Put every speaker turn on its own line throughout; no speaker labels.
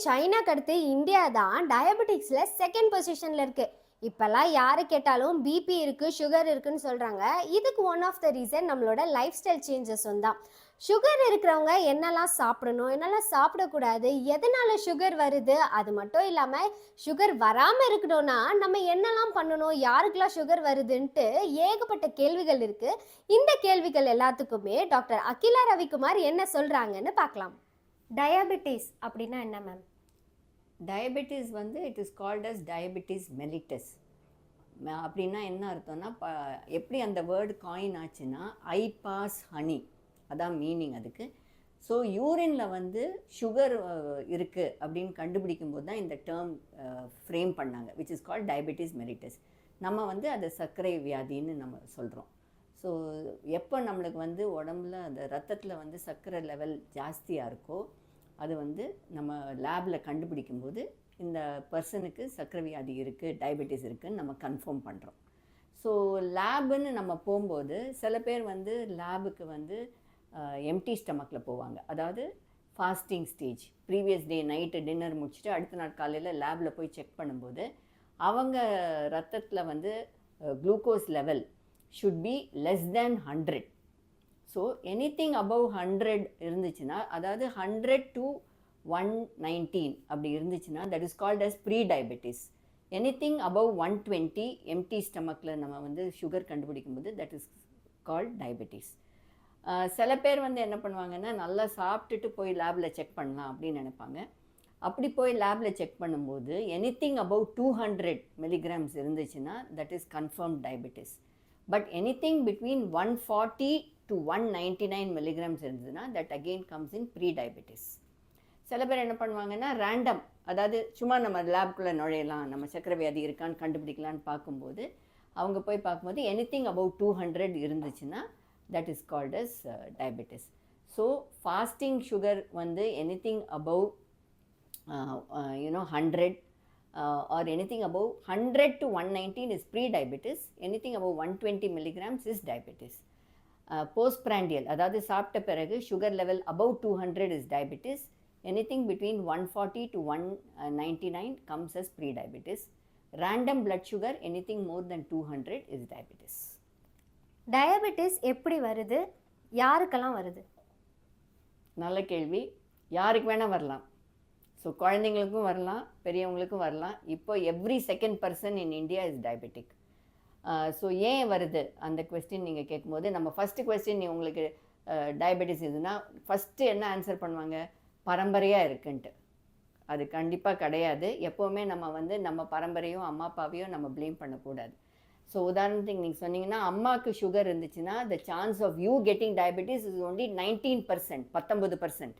சைனாக்கு அடுத்து இந்தியா தான் டயபெட்டிக்ஸில் செகண்ட் பொசிஷனில் இருக்குது இப்போல்லாம் யாரை கேட்டாலும் பிபி இருக்குது சுகர் இருக்குன்னு சொல்கிறாங்க இதுக்கு ஒன் ஆஃப் த ரீசன் நம்மளோட லைஃப் ஸ்டைல் சேஞ்சஸும் தான் சுகர் இருக்கிறவங்க என்னெல்லாம் சாப்பிடணும் என்னெல்லாம் சாப்பிடக்கூடாது எதனால் சுகர் வருது அது மட்டும் இல்லாமல் சுகர் வராமல் இருக்கணும்னா நம்ம என்னெல்லாம் பண்ணணும் யாருக்கெல்லாம் சுகர் வருதுன்ட்டு ஏகப்பட்ட கேள்விகள் இருக்குது இந்த கேள்விகள் எல்லாத்துக்குமே டாக்டர் அகிலா ரவிக்குமார் என்ன சொல்கிறாங்கன்னு பார்க்கலாம். டயபெட்டிஸ் அப்படின்னா என்ன மேம்
டயபெட்டிஸ் வந்து it is called as diabetes mellitus அப்படின்னா என்ன அர்த்தம்னா ப எப்படி அந்த வேர்டு காயின் ஆச்சுன்னா ஐ பாஸ் ஹனி அதான் மீனிங் அதுக்கு. ஸோ யூரினில் வந்து சுகர் இருக்குது அப்படின்னு கண்டுபிடிக்கும் போது தான் இந்த டேர்ம் ஃப்ரேம் பண்ணாங்க which is called diabetes mellitus நம்ம வந்து அதை சர்க்கரை வியாதின்னு நம்ம சொல்கிறோம் ஸோ எப்போ நம்மளுக்கு வந்து உடம்புல அந்த ரத்தத்தில் வந்து சர்க்கரை லெவல் ஜாஸ்தியாக இருக்கோ அது வந்து நம்ம லேபில் கண்டுபிடிக்கும் போது இந்த பர்சனுக்கு சர்க்கரை வியாதி இருக்குது டயபெட்டிஸ் இருக்குதுன்னு நம்ம கன்ஃபார்ம் பண்ணுறோம் ஸோ லேபுன்னு நம்ம போகும்போது சில பேர் வந்து லேபுக்கு வந்து எம்டி ஸ்டமக்கில் போவாங்க. அதாவது fasting stage previous day night dinner முடிச்சுட்டு அடுத்த நாள் காலையில் லேபில் போய் செக் பண்ணும்போது அவங்க ரத்தத்தில் வந்து glucose level should be less than hundred so anything above hundred இருந்துச்சுன்னா அதாவது ஹண்ட்ரட் டு ஒன் நைன்டீன் அப்படி இருந்துச்சுன்னா that is called as pre diabetes anything above one twenty empty ஸ்டமக்கில் நம்ம வந்து சுகர் கண்டுபிடிக்கும் போது தட் இஸ் கால்ட் டயபெட்டிஸ் சில பேர் வந்து என்ன பண்ணுவாங்கன்னா நல்லா சாப்பிட்டுட்டு போய் லேபில் செக் பண்ணலாம் அப்படின்னு நினைப்பாங்க. அப்படி போய் லேபில் செக் பண்ணும்போது anything above two hundred milligrams இருந்துச்சுன்னா that is confirm diabetes but anything between one forty to one ninety nine milligrams இருந்ததுன்னா that again comes in pre diabetes சில பேர் என்ன பண்ணுவாங்கன்னா ரேண்டம் அதாவது சும்மா நம்ம லேப்குள்ளே நுழையலாம் நம்ம சக்கரை வியாதி இருக்கான்னு கண்டுபிடிக்கலான்னு பார்க்கும்போது அவங்க போய் பார்க்கும்போது any thing above two hundred இருந்துச்சுன்னா that is called as diabetes so fasting sugar வந்து anything above you know hundred or anything above hundred to one nineteen is pre diabetes anything above one twenty milligrams is diabetes post prandial அதாவது சாப்பிட்ட பிறகு sugar level above two hundred is diabetes anything between 140 to 199 comes as pre-diabetes. Random blood sugar, anything more than 200 is diabetes.
Diabetes எப்படி வருது? யாருக்கெல்லாம் வருது?
நல்ல கேள்வி. யாருக்கு வேணால் வரலாம். ஸோ குழந்தைங்களுக்கும் வரலாம் பெரியவங்களுக்கும் வரலாம். இப்போ every second person in India is diabetic so ஏன் வருது அந்த கொஸ்டின் நீங்கள் கேட்கும்போது நம்ம ஃபஸ்ட்டு கொஸ்டின் உங்களுக்கு டயபெட்டிஸ் இதுனா ஃபஸ்ட்டு என்ன ஆன்சர் பண்ணுவாங்க? பரம்பரையாக இருக்குன்ட்டு. அது கண்டிப்பாக கிடையாது. எப்போவுமே நம்ம வந்து நம்ம பரம்பரையும் அம்மா அப்பாவையும் நம்ம ப்ளேம் பண்ணக்கூடாது. ஸோ உதாரணத்துக்கு நீங்கள் சொன்னீங்கன்னா அம்மாவுக்கு சுகர் இருந்துச்சுன்னா the chance of you getting diabetes is only nineteen percent பத்தொம்பது பர்சன்ட்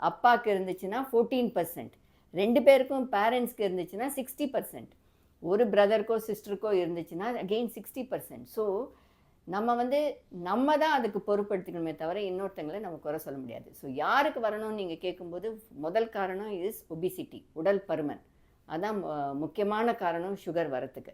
அப்பாவுக்கு இருந்துச்சுன்னா ஃபோர்டீன் பர்சன்ட் ரெண்டு பேருக்கும் பேரண்ட்ஸ்க்கு இருந்துச்சுன்னா சிக்ஸ்டி பர்சன்ட் ஒரு பிரதருக்கோ சிஸ்டருக்கோ இருந்துச்சுன்னா அகெயின் சிக்ஸ்டி பர்சன்ட் ஸோ நம்ம வந்து நம்ம தான் அதுக்கு பொறுப்படுத்திக்கணுமே தவிர இன்னொருத்தங்களை நம்ம குறை சொல்ல முடியாது. ஸோ யாருக்கு வரணும்னு நீங்கள் கேட்கும்போது முதல் காரணம் இஸ் ஒபிசிட்டி உடல் பருமன். அதான் முக்கியமான காரணம் சுகர் வரத்துக்கு.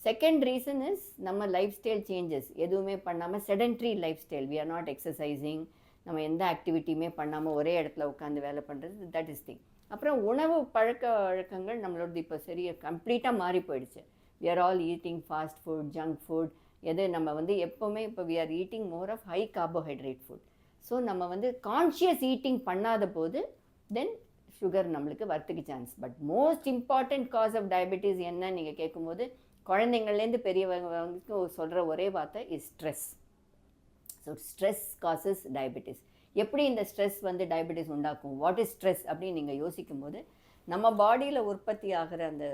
செகண்ட் ரீசன் இஸ் நம்ம லைஃப் ஸ்டைல் சேஞ்சஸ் எதுவுமே பண்ணாமல் sedentary life style we are not exercising நம்ம எந்த ஆக்டிவிட்டியுமே பண்ணாமல் ஒரே இடத்துல உட்காந்து வேலை பண்ணுறது தட் இஸ் திங் அப்புறம் உணவு பழக்க வழக்கங்கள் நம்மளோடது இப்போ சரியாக கம்ப்ளீட்டாக மாறி போயிடுச்சு. We are all eating fast food junk food எது நம்ம வந்து எப்போவுமே இப்போ we are eating more of high carbohydrate food so நம்ம வந்து கான்ஷியஸ் ஈட்டிங் பண்ணாத போது தென் சுகர் நம்மளுக்கு வரத்துக்கு chance but most important cause of diabetes என்னன்னு நீங்கள் கேட்கும்போது குழந்தைங்கள்லேருந்து பெரியவங்களுக்கு சொல்கிற ஒரே வார்த்தை is stress so stress causes diabetes எப்படி இந்த ஸ்ட்ரெஸ் வந்து டயபெட்டிஸ் உண்டாக்கும்? வாட் இஸ் ஸ்ட்ரெஸ் அப்படின்னு நீங்கள் யோசிக்கும் போது நம்ம பாடியில் உற்பத்தி ஆகிற அந்த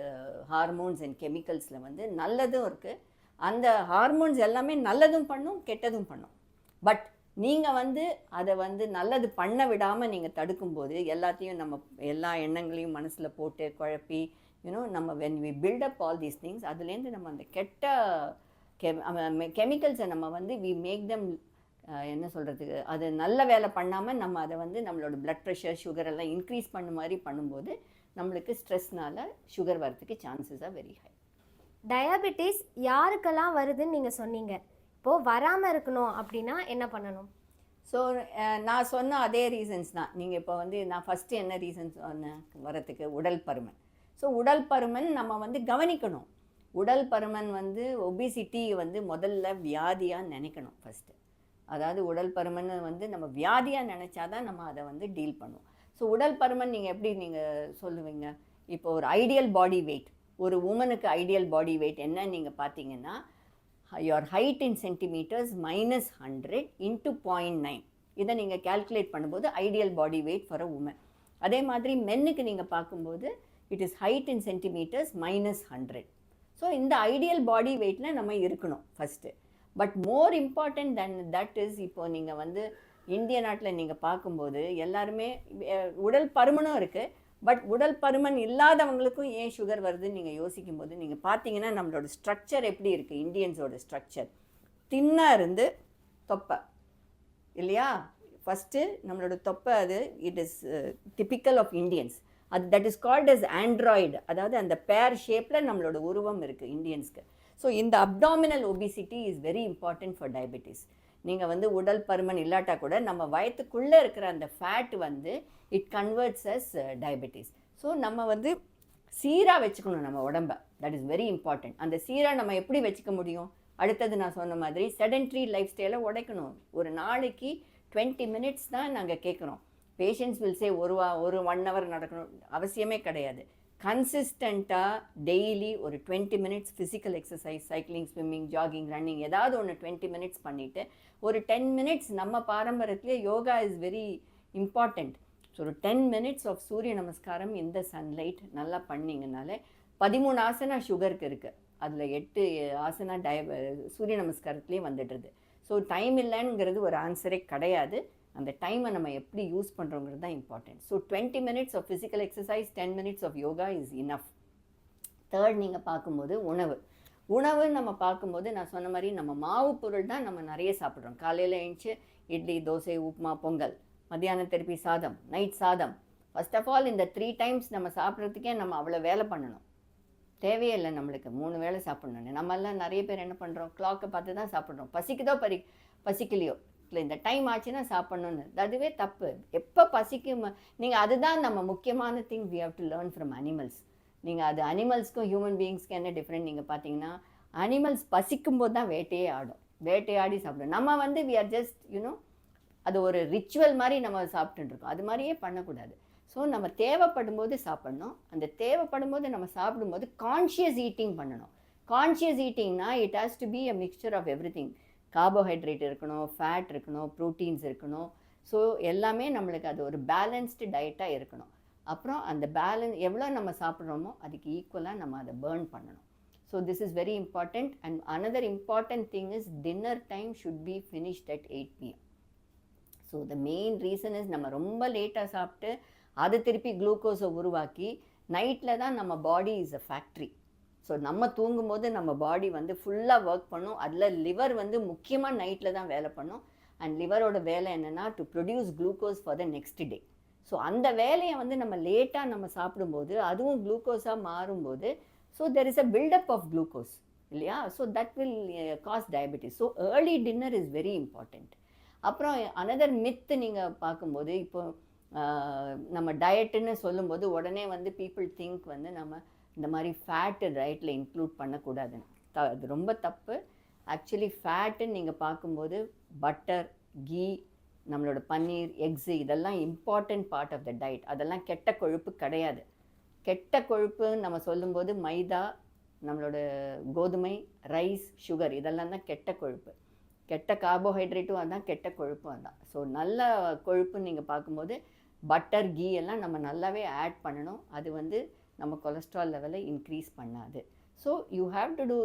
ஹார்மோன்ஸ் அண்ட் கெமிக்கல்ஸில் வந்து நல்லதும் இருக்குது அந்த ஹார்மோன்ஸ் எல்லாமே நல்லதும் பண்ணும் கெட்டதும் பண்ணும். பட் நீங்கள் வந்து அதை வந்து நல்லது பண்ண விடாமல் நீங்கள் தடுக்கும்போது எல்லாத்தையும் நம்ம எல்லா எண்ணங்களையும் மனசில் போட்டு குழப்பி யூனோ நம்ம when we build up all these things அதுலேருந்து நம்ம அந்த கெட்ட கெமிக்கல்ஸை நம்ம வந்து வி மேக் தம் என்ன சொல்கிறதுக்கு அது நல்ல வேலை பண்ணாமல் நம்ம அதை வந்து நம்மளோட பிளட் ப்ரெஷர் சுகர் எல்லாம் இன்க்ரீஸ் பண்ண மாதிரி பண்ணும்போது நம்மளுக்கு ஸ்ட்ரெஸ்னால சுகர் வரதுக்கு chances are very high
diabetes யாருக்கெல்லாம் வருதுன்னு நீங்கள் சொன்னீங்க? இப்போது வராமல் இருக்கணும் அப்படின்னா என்ன பண்ணணும்?
ஸோ நான் சொன்ன அதே ரீசன்ஸ் தான். நீங்கள் இப்போ வந்து நான் ஃபஸ்ட்டு என்ன ரீசன்ஸ் சொன்னேன் வரத்துக்கு உடல் பருமன். ஸோ உடல் பருமன் நம்ம வந்து கவனிக்கணும். உடல் பருமன் வந்து ஒபிசிட்டி வந்து முதல்ல வியாதியாக நினைக்கணும் ஃபஸ்ட்டு அதாவது உடல் பருமன் வந்து நம்ம வியாதியாக நினச்சாதான் நம்ம அதை வந்து டீல் பண்ணுவோம். ஸோ உடல் பருமன் நீங்கள் எப்படி நீங்கள் சொல்லுவீங்க? இப்போ ஒரு ஐடியல் பாடி வெயிட் ஒரு உமனுக்கு ஐடியல் பாடி வெயிட் என்ன நீங்கள் பார்த்தீங்கன்னா யார் height in centimeters minus hundred into point nine இதை நீங்கள் கேல்குலேட் பண்ணும்போது ideal body weight for a woman அதே மாதிரி மென்னுக்கு நீங்கள் பார்க்கும்போது it is height in centimeters minus hundred so இந்த ஐடியல் பாடி வெயிட்டில் நம்ம இருக்கணும் first but more important than that is இப்போ நீங்கள் வந்து இந்திய நாட்டில் நீங்கள் பார்க்கும்போது எல்லாருமே உடல் பருமனும் இருக்குது பட் உடல் பருமன் இல்லாதவங்களுக்கும் ஏன் சுகர் வருதுன்னு நீங்கள் யோசிக்கும் போது நீங்கள் பார்த்தீங்கன்னா நம்மளோட ஸ்ட்ரக்சர் எப்படி இருக்குது இந்தியன்ஸோட ஸ்ட்ரக்சர் தின்னாக இருந்து தொப்பை. இல்லையா? ஃபஸ்ட்டு நம்மளோட தொப்பை அது it is typical of Indians அது that is called is android அதாவது அந்த பேர் ஷேப்பில் நம்மளோட உருவம் இருக்குது இந்தியன்ஸ்க்கு ஸோ இந்த abdominal obesity is very important for diabetes நீங்கள் வந்து உடல் பருமன் இல்லாட்டா கூட நம்ம வயத்துக்குள்ளே இருக்கிற அந்த ஃபேட் வந்து it converts as diabetes so நம்ம வந்து சீராக வச்சுக்கணும் நம்ம உடம்ப. தட் இஸ் வெரி இம்பார்ட்டன்ட் அந்த சீராக நம்ம எப்படி வச்சுக்க முடியும்? அடுத்தது நான் சொன்ன மாதிரி செடன்ட்ரி லைஃப் ஸ்டைலை உடைக்கணும். ஒரு நாளைக்கு டுவெண்ட்டி மினிட்ஸ் தான் நாங்கள் கேட்குறோம். பேஷண்ட்ஸ் வில் சே ஒரு வா ஒரு ஒன் ஹவர் நடக்கணும். அவசியமே கிடையாது. கன்சிஸ்டண்ட்டாக டெய்லி ஒரு twenty minutes physical exercise cycling swimming jogging running ஏதாவது ஒன்று டுவெண்ட்டி மினிட்ஸ் பண்ணிவிட்டு ஒரு டென் மினிட்ஸ் நம்ம பாரம்பரியத்திலே yoga is very important so ஒரு ten minutes of surya namaskaram இந்த சன்லைட் நல்லா பண்ணிங்கனாலே பதிமூணு ஆசனா சுகருக்கு இருக்குது அதில் எட்டு ஆசனா டய சூரிய நமஸ்காரத்துலேயே வந்துடுறது ஸோ டைம் இல்லைங்கிறது ஒரு ஆன்சரே கிடையாது. அந்த டைமை நம்ம எப்படி யூஸ் பண்ணுறோங்கிறது தான் important so twenty minutes of physical exercise ten minutes of yoga is enough third நீங்கள் பார்க்கும்போது உணவு. உணவு நம்ம பார்க்கும்போது நான் சொன்ன மாதிரி நம்ம மாவு பொருள் தான் நம்ம நிறைய சாப்பிட்றோம். காலையில் எழுந்துச்சு இட்லி தோசை உப்புமா பொங்கல். மத்தியானம் திருப்பி சாதம் நைட் சாதம். ஃபர்ஸ்ட் ஆஃப் ஆல் இந்த த்ரீ டைம்ஸ் நம்ம சாப்பிட்றதுக்கே நம்ம அவ்வளோ வேலை பண்ணணும். தேவையே இல்லை நம்மளுக்கு. மூணு வேளை சாப்பிட்ணுன்னு நம்மெல்லாம் நிறைய பேர் என்ன பண்ணுறோம் கிளாக்கை பார்த்து தான் சாப்பிட்றோம். பசிக்குதோ பரி பசிக்கலையோ? இல்லை இந்த டைம் ஆச்சுன்னா சாப்பிட்ணுன்னு அதுவே தப்பு. எப்போ பசிக்கும் நீங்கள் அதுதான் நம்ம முக்கியமான thing we have to learn from animals நீங்கள் அது அனிமல்ஸ்க்கும் ஹியூமன் பீயிங்ஸ்க்கும் என்ன டிஃப்ரெண்ட் நீங்கள் பார்த்தீங்கன்னா அனிமல்ஸ் பசிக்கும் போது தான் வேட்டையே ஆடும். வேட்டையாடி சாப்பிடும். நம்ம வந்து வி ஆர் ஜஸ்ட் யூனோ அது ஒரு ரிச்சுவல் மாதிரி நம்ம சாப்பிட்டுருக்கோம் அது மாதிரியே பண்ணக்கூடாது. ஸோ நம்ம தேவைப்படும் போது அந்த தேவைப்படும் போது நம்ம சாப்பிடும்போது கான்ஷியஸ் ஈட்டிங் பண்ணணும். Conscious ஈட்டிங்னா it has to be a mixture of everything carbohydrate இருக்கணும் ஃபேட் இருக்கணும் ப்ரோட்டீன்ஸ் இருக்கணும். ஸோ எல்லாமே நம்மளுக்கு அது ஒரு பேலன்ஸ்டு டயட்டாக இருக்கணும். அப்புறம் அந்த பேலன்ஸ் எவ்வளோ நம்ம சாப்பிட்றோமோ அதுக்கு ஈக்குவலாக நம்ம அதை பேர்ன் பண்ணணும். So this is very important and another important thing is dinner time should be finished at eight PM so the main reason is நம்ம ரொம்ப லேட்டாக சாப்பிட்டு அதை திருப்பி குளுக்கோஸை உருவாக்கி நைட்டில் தான் நம்ம body is a factory so நம்ம தூங்கும்போது நம்ம பாடி வந்து ஃபுல்லாக ஒர்க் பண்ணும். அதில் லிவர் வந்து முக்கியமாக நைட்டில் தான் வேலை பண்ணும். அண்ட் லிவரோட வேலை என்னென்னா to produce glucose for the next day so அந்த வேலையை வந்து நம்ம லேட்டாக நம்ம சாப்பிடும்போது அதுவும் குளுக்கோஸாக மாறும்போது so there is a build up of glucose இல்லையா? So that will cause diabetes so early dinner is very important அப்புறம் அனதர் மித்து நீங்கள் பார்க்கும்போது இப்போ நம்ம டயட்டுன்னு சொல்லும்போது உடனே வந்து பீப்புள் திங்க் வந்து நம்ம இந்த மாதிரி ஃபேட்டு டயட்டில் இன்க்ளூட் பண்ணக்கூடாதுன்னு. த அது ரொம்ப தப்பு. ஆக்சுவலி ஃபேட்டுன்னு நீங்கள் பார்க்கும்போது பட்டர் கீ நம்மளோட பன்னீர் எக்ஸு இதெல்லாம் important part of the diet அதெல்லாம் கெட்ட கொழுப்பு கிடையாது. கெட்ட கொழுப்புன்னு நம்ம சொல்லும்போது மைதா நம்மளோட கோதுமை ரைஸ் சுகர் இதெல்லாம் தான் கெட்ட கொழுப்பு. கெட்ட கார்போஹைட்ரேட்டும் அதான் கெட்ட கொழுப்பும் அதான். ஸோ நல்ல கொழுப்புன்னு நீங்கள் பார்க்கும்போது பட்டர் கீ எல்லாம் நம்ம நல்லாவே ஆட் பண்ணணும். அது வந்து நம்ம கொலஸ்ட்ரால் லெவலை இன்க்ரீஸ் பண்ணாது. So you have to do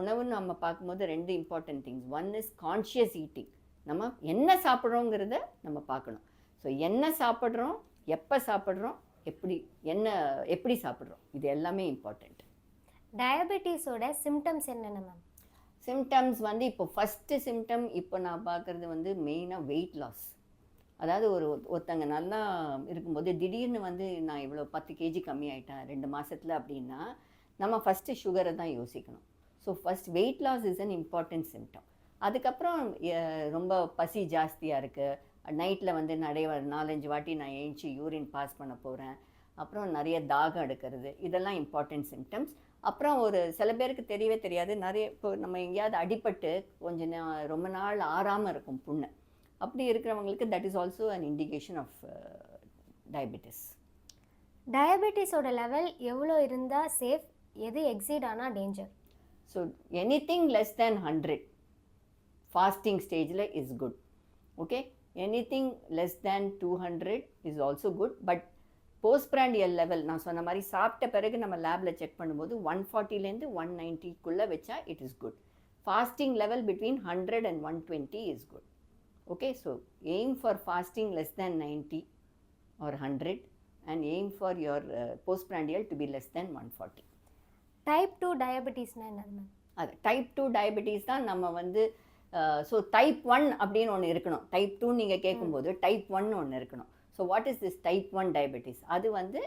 உணவுன்னு நம்ம பார்க்கும்போது ரெண்டு important things one is conscious eating நம்ம என்ன சாப்பிட்றோங்கிறத நம்ம பார்க்கணும். ஸோ என்ன சாப்பிட்றோம் எப்போ சாப்பிட்றோம் எப்படி என்ன எப்படி சாப்பிட்றோம்? இது எல்லாமே இம்பார்ட்டண்ட்
டயபெட்டிஸோட சிம்டம்ஸ் என்னென்ன மேம்
சிம்டம்ஸ் வந்து இப்போ ஃபஸ்ட்டு சிம்டம் இப்போ நான் பார்க்குறது வந்து மெயினாக வெயிட் லாஸ் அதாவது ஒரு ஒருத்தங்க நல்லா இருக்கும்போது திடீர்னு வந்து நான் இவ்வளோ பத்து கேஜி கம்மியாயிட்டேன் ரெண்டு மாதத்தில் அப்படின்னா நம்ம ஃபஸ்ட்டு சுகரை தான் யோசிக்கணும். So first weight loss is an important symptom அதுக்கப்புறம் ரொம்ப பசி ஜாஸ்தியாக இருக்குது நைட்டில் வந்து நிறைய நாலஞ்சு வாட்டி நான் ஏஞ்சி யூரின் பாஸ் பண்ண போகிறேன் அப்புறம் நிறைய தாகம் எடுக்கிறது இதெல்லாம் இம்பார்ட்டன்ட் சிம்டம்ஸ் அப்புறம் ஒரு சில பேருக்கு தெரியவே தெரியாது. நிறைய இப்போ நம்ம எங்கேயாவது அடிபட்டு கொஞ்சம் ரொம்ப நாள் ஆறாமல் இருக்கும் புண்ணு. அப்படி இருக்கிறவங்களுக்கு that is also an indication of diabetes
டயபெட்டிஸோட level எவ்வளோ இருந்தால் சேஃப் எது எக்ஸீட் ஆனால் danger
so anything less than hundred fasting ஸ்டேஜில் is good okay anything less than two hundred is also good but post prandial level நான் சொன்ன மாதிரி சாப்பிட்ட பிறகு நம்ம லேபில் செக் பண்ணும்போது ஒன் ஃபார்ட்டிலேருந்து ஒன் நைன்ட்டிக்குள்ளே வச்சா it is good fasting level between hundred and one twenty is good okay so aim for fasting less than ninety or hundred and aim for your post prandial to be less than one forty
type two டயபெட்டிஸ்னா என்னது ma'am
அது type two diabetes தான் நம்ம வந்து so type one அப்படின்னு ஒன்று இருக்கணும். Type two நீங்கள் கேட்கும்போது டைப் ஒன் ஒன்று இருக்கணும். So what is this type one diabetes அது வந்து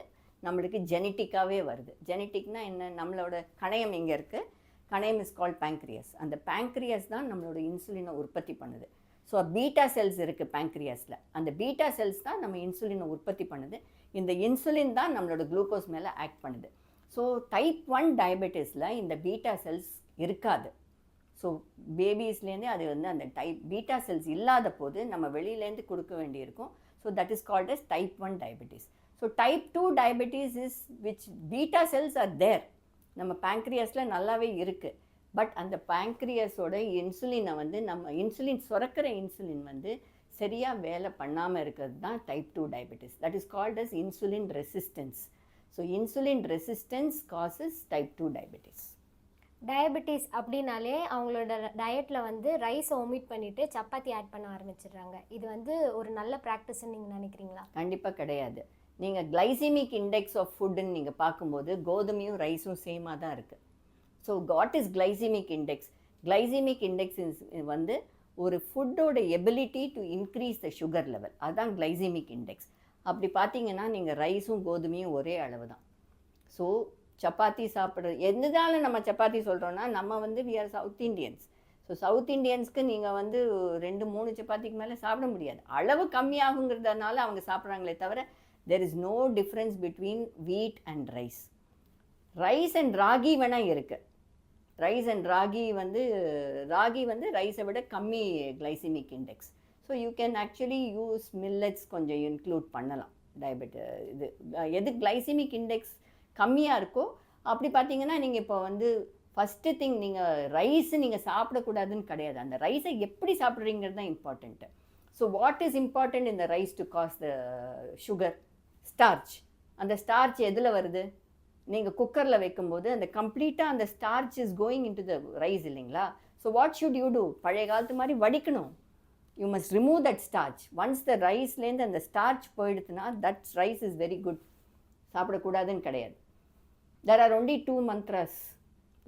நம்மளுக்கு ஜெனட்டிக்காகவே வருது. ஜெனட்டிக்னா என்ன? நம்மளோட கணையம் இங்கே இருக்குது கணையம் இஸ் கால்ட் pancreas. அந்த pancreas தான் நம்மளோட இன்சுலினை உற்பத்தி பண்ணுது. ஸோ பீட்டா செல்ஸ் இருக்குது பேங்க்ரியாஸில் அந்த பீட்டா செல்ஸ் தான் நம்ம இன்சுலினை உற்பத்தி பண்ணுது. இந்த இன்சுலின் தான் நம்மளோட குளுக்கோஸ் மேலே ஆக்ட் பண்ணுது. ஸோ டைப் ஒன் டயபெட்டிஸில் இந்த பீட்டா செல்ஸ் இருக்காது. ஸோ பேபிஸ்லேருந்தே அது வந்து அந்த டைப் பீட்டா செல்ஸ் இல்லாத போது நம்ம வெளியிலேருந்து கொடுக்க வேண்டியிருக்கும். So that is called as type one diabetes so type two diabetes is which beta cells are there நம்ம பேங்க்ரியாஸில் நல்லாவே இருக்குது பட் அந்த பேங்க்ரியாஸோட இன்சுலினை வந்து நம்ம இன்சுலின் சுரக்கிற இன்சுலின் வந்து சரியாக வேலை பண்ணாமல் இருக்கிறது தான் type two diabetes that is called as insulin resistance so insulin resistance causes type two diabetes
diabetes அப்படின்னாலே அவங்களோட டயட்டில் வந்து ரைஸை ஒமிட் பண்ணிட்டு சப்பாத்தி ஆட் பண்ண ஆரம்பிச்சிடுறாங்க. இது வந்து ஒரு நல்ல ப்ராக்டிஸ்ன்னு நீங்கள் நினைக்கிறீங்களா?
கண்டிப்பாக கிடையாது. நீங்கள் கிளைசிமிக் இண்டெக்ஸ் ஆஃப் ஃபுட்டுன்னு நீங்கள் பார்க்கும்போது கோதுமையும் ரைஸும் சேமாக தான் இருக்குது so what is glycemic index glycemic index வந்து ஒரு ஃபுட்டோட ability to increase the sugar level அதுதான் கிளைசிமிக் இண்டெக்ஸ் அப்படி பார்த்தீங்கன்னா நீங்கள் ரைஸும் கோதுமையும் ஒரே அளவு தான் ஸோ சப்பாத்தி சாப்பிட்றது எதுனால நம்ம சப்பாத்தி சொல்கிறோன்னா நம்ம வந்து we are South Indians so South இண்டியன்ஸ்க்கு நீங்கள் வந்து ரெண்டு மூணு சப்பாத்திக்கு மேலே சாப்பிட முடியாது. அளவு கம்மியாகுங்கிறதுனால அவங்க சாப்பிட்றாங்களே தவிர there is no difference between wheat and rice rice and ragi வேணால் இருக்குது ரைஸ் அண்ட் ராகி வந்து ராகி வந்து ரைஸை விட கம்மி glycemic index so you can actually use millets கொஞ்சம் இன்க்ளூட் பண்ணலாம். டயபெட் இது எது கிளைசிமிக் இண்டெக்ஸ் கம்மியாக இருக்கோ அப்படி பார்த்தீங்கன்னா நீங்கள் இப்போ வந்து ஃபஸ்ட்டு திங் நீங்கள் ரைஸ் நீங்கள் சாப்பிடக்கூடாதுன்னு கிடையாது. அந்த ரைஸை எப்படி சாப்பிட்றீங்கிறது தான் important so what is important இந்த rice to cause the sugar starch அந்த ஸ்டார்ச் எதில் வருது? நீங்கள் குக்கரில் வைக்கும்போது அந்த கம்ப்ளீட்டாக அந்த starch is going into the rice இல்லைங்களா? So what should you do பழைய காலத்து மாதிரி வடிக்கணும். You must remove that starch once the ரைஸ்லேருந்து அந்த starch போயிடுதுன்னா that rice is very good சாப்பிடக்கூடாதுன்னு கிடையாது. There are only two mantras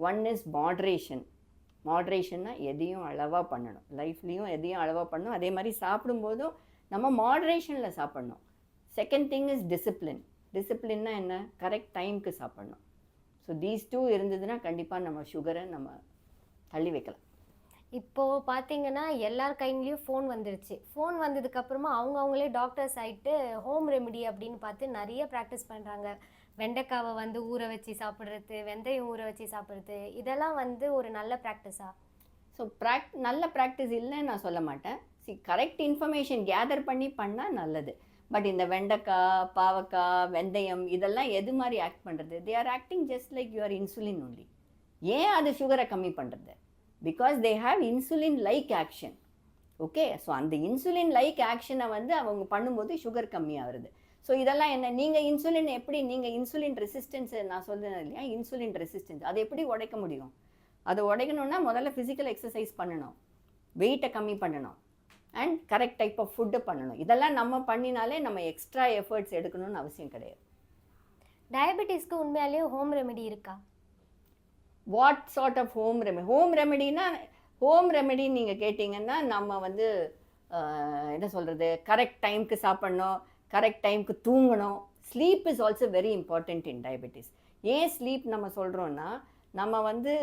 one is moderation மாட்ரேஷன்னா எதையும் அளவாக பண்ணணும். லைஃப்லேயும் எதையும் அளவாக பண்ணணும். அதே மாதிரி சாப்பிடும்போதும் நம்ம மாட்ரேஷனில் சாப்பிட்ணும். செகண்ட் திங் இஸ் டிசிப்ளின் டிசிப்ளின்னா என்ன? கரெக்ட் டைம்க்கு சாப்பிட்ணும். ஸோ தீஸ் டூ இருந்ததுன்னா கண்டிப்பாக நம்ம சுகரை நம்ம தள்ளி வைக்கலாம்.
இப்போது பார்த்தீங்கன்னா எல்லார் கைண்ட்லேயும் ஃபோன் வந்துருச்சு. ஃபோன் வந்ததுக்கப்புறமா அவங்க அவங்களே டாக்டர்ஸ் ஆகிட்டு ஹோம் ரெமெடி அப்படின்னு பார்த்து நிறைய ப்ராக்டிஸ் பண்ணுறாங்க வெண்டைக்காவை வந்து ஊற வச்சு சாப்பிட்றது வெந்தயம் ஊற வச்சு சாப்பிட்றது இதெல்லாம் வந்து ஒரு நல்ல ப்ராக்டிஸா
ஸோ ப்ராக் நல்ல ப்ராக்டிஸ் இல்லைன்னு நான் சொல்ல மாட்டேன். சி கரெக்ட் இன்ஃபர்மேஷன் கேதர் பண்ணி பண்ணால் நல்லது. பட் இந்த வெண்டைக்காய் பாவக்காய் வெந்தயம் இதெல்லாம் எது மாதிரி ஆக்ட் பண்ணுறது they are acting just like your insulin only ஏன் அது சுகரை கம்மி பண்ணுறது because they have insulin like action okay so அந்த இன்சுலின் லைக் ஆக்ஷனை வந்து அவங்க பண்ணும்போது சுகர் கம்மியாகிறது ஸோ இதெல்லாம் என்ன? நீங்கள் இன்சுலின் எப்படி நீங்கள் இன்சுலின் ரெசிஸ்டன்ஸ் நான் சொல்றேன் இல்லையா? இன்சுலின் ரெசிஸ்டன்ஸ் அதை எப்படி உடைக்க முடியும்? அதை உடைக்கணும்னா முதல்ல ஃபிசிக்கல் எக்ஸசைஸ் பண்ணணும். வெயிட்டை கம்மி பண்ணணும். And correct type of food பண்ணணும். இதெல்லாம் நம்ம பண்ணினாலே நம்ம எக்ஸ்ட்ரா எஃபர்ட்ஸ் எடுக்கணும்னு அவசியம் கிடையாது.
டயபெட்டிஸ்க்கு உண்மையாலேயே ஹோம் ரெமெடி இருக்கா?
What sort of home remedy home ரெமெடினா home remedy நீங்கள் கேட்டிங்கன்னா நம்ம வந்து என்ன சொல்கிறது கரெக்ட் டைம்க்கு சாப்பிட்ணும் கரெக்ட் டைம்க்கு தூங்கணும். Sleep is also very important in diabetes ஏன் ஸ்லீப் நம்ம சொல்கிறோன்னா நம்ம வந்து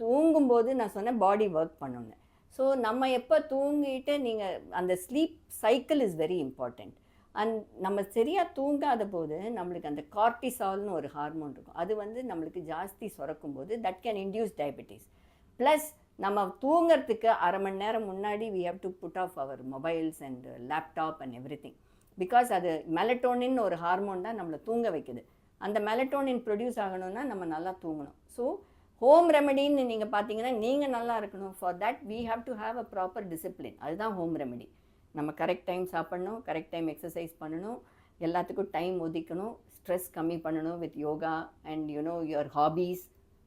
தூங்கும்போது நான் சொன்னேன் பாடி ஒர்க் பண்ணணும் ஸோ நம்ம எப்போ தூங்கிட்டு நீங்கள் அந்த sleep cycle is very important and நம்ம சரியாக தூங்காத போது நம்மளுக்கு அந்த கார்டிசால்னு ஒரு ஹார்மோன் இருக்கும். அது வந்து நம்மளுக்கு ஜாஸ்தி சுரக்கும் போது that can induce diabetes plus நம்ம தூங்குறதுக்கு அரை மணி நேரம் முன்னாடி we have to put off our mobiles and laptop and everything because அது மெலட்டோனின் ஒரு ஹார்மோன் தான் நம்மளை தூங்க வைக்குது. அந்த மெலட்டோனின் ப்ரொடியூஸ் ஆகணும்னா நம்ம நல்லா தூங்கணும். ஸோ ஹோம் ரெமெடின்னு நீங்கள் பார்த்தீங்கன்னா நீங்கள் நல்லா இருக்கணும். For that we have to have a proper discipline அதுதான் ஹோம் ரெமெடி நம்ம கரெக்ட் டைம் சாப்பிடணும் கரெக்ட் டைம் எக்ஸசைஸ் பண்ணணும் எல்லாத்துக்கும் டைம் ஒதுக்கணும் ஸ்ட்ரெஸ் கம்மி பண்ணணும் with yoga and you know your hobbies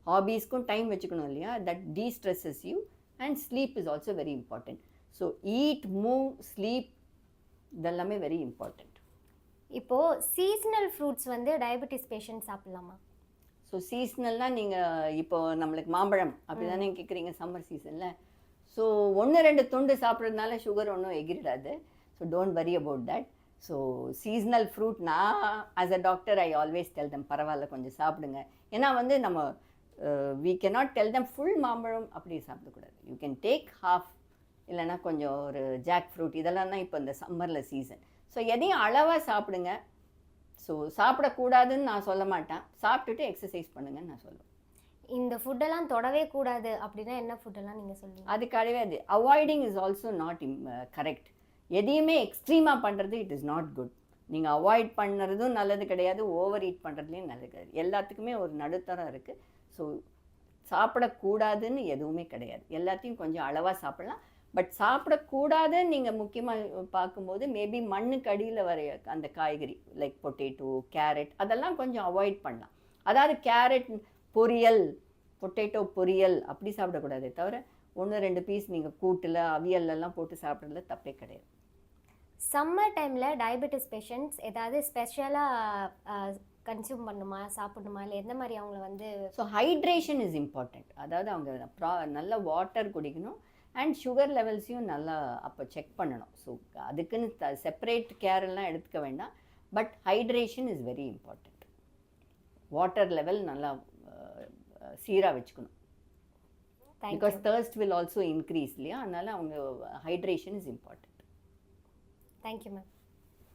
ஹாபீஸ்க்கும் time வச்சுக்கணும் இல்லையா? That destresses you and sleep is also very important so eat move sleep இதெல்லாமே வெரி இம்பார்ட்டண்ட்
இப்போது சீசனல் ஃப்ரூட்ஸ் வந்து டயபெட்டிஸ் பேஷண்ட் சாப்பிட்லாமா?
ஸோ சீஸ்னல்னால் நீங்கள் இப்போ நம்மளுக்கு மாம்பழம் அப்படி தானே கேட்குறீங்க சம்மர் சீசனில் ஸோ ஒன்று ரெண்டு துண்டு சாப்பிட்றதுனால சுகர் ஒன்றும் எகிரிடாது. So don't worry about that so seasonal fruit நான் as a doctor I always tell them பரவாயில்ல கொஞ்சம் சாப்பிடுங்க. ஏன்னா வந்து நம்ம we cannot tell them full மாம்பழம் அப்படி சாப்பிடக்கூடாது. யூ கேன் டேக் ஹாஃப் இல்லைன்னா கொஞ்சம் ஒரு ஜாக் ஃப்ரூட் இதெல்லாம் தான் இப்போ இந்த சம்மரில் சீசன் ஸோ எதையும் அளவாக சாப்பிடுங்க. ஸோ சாப்பிடக்கூடாதுன்னு நான் சொல்ல மாட்டேன். சாப்பிட்டுட்டு எக்ஸசைஸ் பண்ணுங்கன்னு நான் சொல்லுவேன்.
இந்த ஃபுட்டெல்லாம் தொடவே கூடாது அப்படின்னா என்ன ஃபுட்டெல்லாம் நீங்கள் சொல்லுவீங்க?
அது கிடையாது. அவாய்டிங் இஸ் ஆல்சோ நாட் இம் கரெக்ட் எதையுமே எக்ஸ்ட்ரீமாக பண்ணுறது இட் இஸ் நாட் குட் நீங்கள் அவாய்ட் பண்ணுறதும் நல்லது கிடையாது ஓவர் ஈட் பண்ணுறதுலையும் நல்லது கிடையாது. எல்லாத்துக்குமே ஒரு நடுத்தரம் இருக்குது ஸோ சாப்பிடக்கூடாதுன்னு எதுவுமே கிடையாது. எல்லாத்தையும் கொஞ்சம் அளவாக சாப்பிடலாம். பட் சாப்பிடக்கூடாதுன்னு நீங்கள் முக்கியமாக பார்க்கும்போது மேபி மண்ணுக்கு அடியில் வர அந்த காய்கறி லைக் பொட்டேட்டோ கேரட் அதெல்லாம் கொஞ்சம் அவாய்ட் பண்ணலாம். அதாவது கேரட் பொரியல் பொட்டேட்டோ பொரியல் அப்படி சாப்பிடக்கூடாதே தவிர ஒன்று ரெண்டு பீஸ் நீங்கள் கூட்டில் அவியல்லாம் போட்டு சாப்பிட்றதுல தப்பே கிடையாது.
சம்மர் டைமில் டயபெட்டிஸ் பேஷண்ட்ஸ் ஏதாவது ஸ்பெஷலாக கன்சியூம் பண்ணுமா சாப்பிடணுமா இல்லை எந்த மாதிரி அவங்கள வந்து
ஸோ ஹைட்ரேஷன் இஸ் இம்பார்ட்டண்ட் அதாவது அவங்க ப்ரா நல்ல வாட்டர் குடிக்கணும். அண்ட் சுகர் லெவல்ஸையும் நல்லா அப்போ செக் பண்ணணும். ஸோ அதுக்குன்னு த செப்பரேட் கேர் எல்லாம் எடுத்துக்க வேண்டாம். But hydration is very important water level நல்லா சீராக வச்சுக்கணும். Because thirst will also increase இல்லையா? அதனால அவங்க hydration is important
thank you ma'am